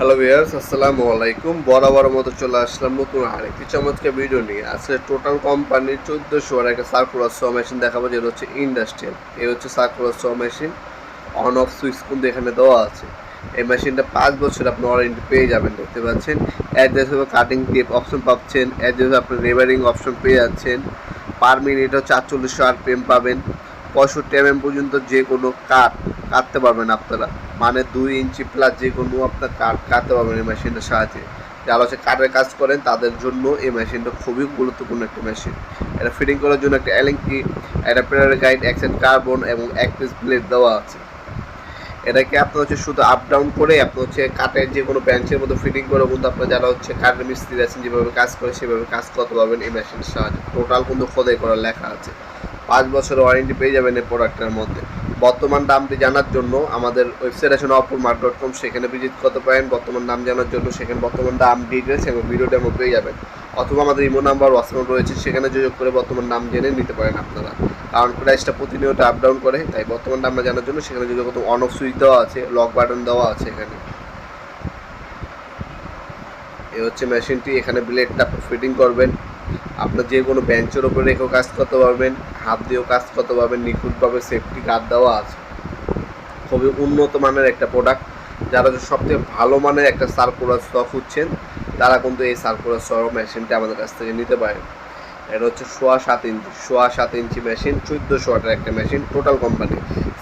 Hello viewers আসসালামু আলাইকুম। বরাবর মতো চলে আসলাম নতুন আরেকটি চমৎকার ভিডিও নিয়ে। আজকে টোটাল কোম্পানির চোদ্দোশো আর একটা সার্কুলার স মেশিন দেখাবো, যেটা হচ্ছে ইন্ডাস্ট্রিয়াল এই হচ্ছে circular saw machine on off switch কিন্তু এখানে দেওয়া আছে। এই মেশিনটা পাঁচ বছর আপনি ওয়ারেন্টি পেয়ে যাবেন, দেখতে পাচ্ছেন। অ্যাড্রেস হবে কাটিং টিপ অপশন পাচ্ছেন। অ্যাড্রেস আপনি রেভারিং অপশন পেয়ে যাচ্ছেন। পার মিনিট হচ্ছে আটচল্লিশশো আর পেম পাবেন। পঁয়ষট্টি এম পর্যন্ত যে কোনো কাঠ কাটতে পারবেন আপনারা। মানে দুই ইঞ্চি প্লাস যে কোনো আপনার কাঠ কাটতে পারবেন এই মেশিনটার সাহায্যে। যারা হচ্ছে কাঠের কাজ করেন, তাদের জন্য এই মেশিনটা খুবই গুরুত্বপূর্ণ একটা মেশিন এটা ফিটিং করার জন্য একটা একটা প্রেয়ার গাইড অ্যাক্সেন্ট কার্বন এবং এক পিস ব্লেড দেওয়া আছে। এটাকে আপনার হচ্ছে শুধু আপ ডাউন করে আপনার হচ্ছে কাঠের যে কোনো বেঞ্চের মতো ফিটিং করে কিন্তু আপনার যারা হচ্ছে কাঠের মিস্ত্রি আছেন, যেভাবে কাজ করে সেভাবে কাজ করতে পারবেন এই মেশিনের সাহায্যে। টোটাল কিন্তু খোদাই করার লেখা আছে। পাঁচ বছরের ওয়ারেন্টি পেয়ে যাবেন এই প্রোডাক্টের মধ্যে। বর্তমান দামটি জানার জন্য আমাদের ওয়েবসাইট আছে অপরমার্ট ডট কম সেখানে ভিজিট করতে পারেন। বর্তমান দাম জানার জন্য সেখানে বর্তমান দাম ডিটেলস এবং ভিডিও ডেমো পেয়ে যাবেন। অথবা আমাদের ইমো নাম্বার হোয়াটসঅ্যাপ রয়েছে, সেখানে যোগাযোগ করে বর্তমান দাম জেনে নিতে পারেন আপনারা। কারণ প্রাইসটা প্রতিনিয়ত আপ ডাউন করে, তাই বর্তমান দামটা জানার জন্য সেখানে যোগাযোগ অন অফ সুইচ দেওয়া আছে লক বাটন দেওয়া আছে এখানে। এই হচ্ছে মেশিনটি এখানে ব্লেডটা ফিটিং করবেন। আপনার যে কোনো বেঞ্চের ওপরে রেখেও কাজ করতে পারবেন, হাত দিয়েও কাজ করতে পারবেন, নিখুঁতভাবে সেফটি গার্ড দেওয়া আছে। খুবই উন্নত মানের একটা প্রোডাক্ট যারা যে সবথেকে ভালো মানের একটা সার্কুলার স খুঁজছেন, তারা কিন্তু এই সার্কুলার স মেশিনটা আমাদের কাছ থেকে নিতে পারেন। এটা হচ্ছে সোয়া সাত ইঞ্চি, সোয়া সাত ইঞ্চি মেশিন চোদ্দোশো ওয়াটের একটা মেশিন টোটাল কোম্পানি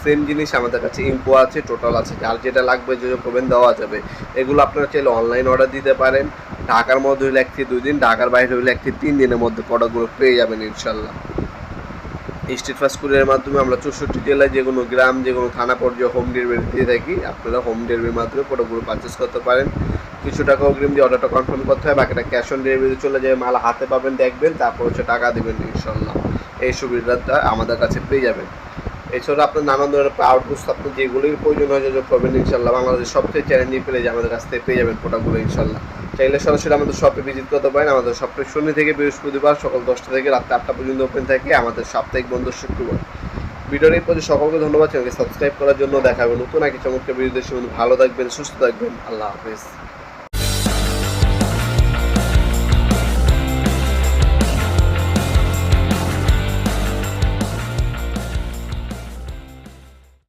সেম জিনিস আমাদের কাছে ইম্পো আছে টোটাল আছে। যার যেটা লাগবে যে করবেন দেওয়া যাবে। এগুলো আপনারা চাইলে অনলাইন অর্ডার দিতে পারেন। ঢাকার মধ্যে হইলে এক থেকে দুই দিন, ঢাকার বাইরে হইলে এক থেকে তিন দিনের মধ্যে প্রোডাক্টগুলো পেয়ে যাবেন ইনশাল্লাহ স্ট্রিট ফাস্ট কুরিয়ারের মাধ্যমে আমরা চৌষট্টি জেলায় যে কোনো গ্রাম, যে কোনো থানা পর্যায়ে হোম ডেলিভারি দিয়ে থাকি। আপনারা হোম ডেলিভারির মাধ্যমে প্রোডাক্টগুলো পারচেস করতে পারেন। কিছু টাকা অগ্রিম দিয়ে অর্ডারটা কনফার্ম করতে হয়, বাকিটা ক্যাশ অন ডেলিভারি চলে যাবে মাল হাতে পাবেন, দেখবেন, তারপর হচ্ছে টাকা দেবেন ইনশাল্লাহ এই সুবিধাটা আমাদের কাছে পেয়ে যাবেন। এছাড়া আপনার নানান ধরনের পাওয়ার বুস্ট আপনি যেগুলির প্রয়োজন হয় যোগাযোগ করবেন ইনশাল্লাহ বাংলাদেশ সবচেয়ে চ্যালেঞ্জিং পেলে যে আমাদের কাছ থেকে পেয়ে যাবেন প্রোডাক্টগুলো ইনশাল্লাহ চাইলে সরাসরি আমাদের শপে ভিজিট করতে পারেন। আমাদের শপে শনি থেকে বৃহস্পতিবার সকাল দশটা থেকে রাত্রে আটটা পর্যন্ত ওপেন থাকে। আমাদের সাপ্তাহিক বন্ধ শুক্রবার। ভিডিওর প্রতি সকলকে ধন্যবাদ। চ্যানেলকে সাবস্ক্রাইব করার জন্য দেখাবেন নতুন একই চমৎকার ভিডিও দেশে ভালো থাকবেন, সুস্থ থাকবেন। আল্লাহ হাফেজ।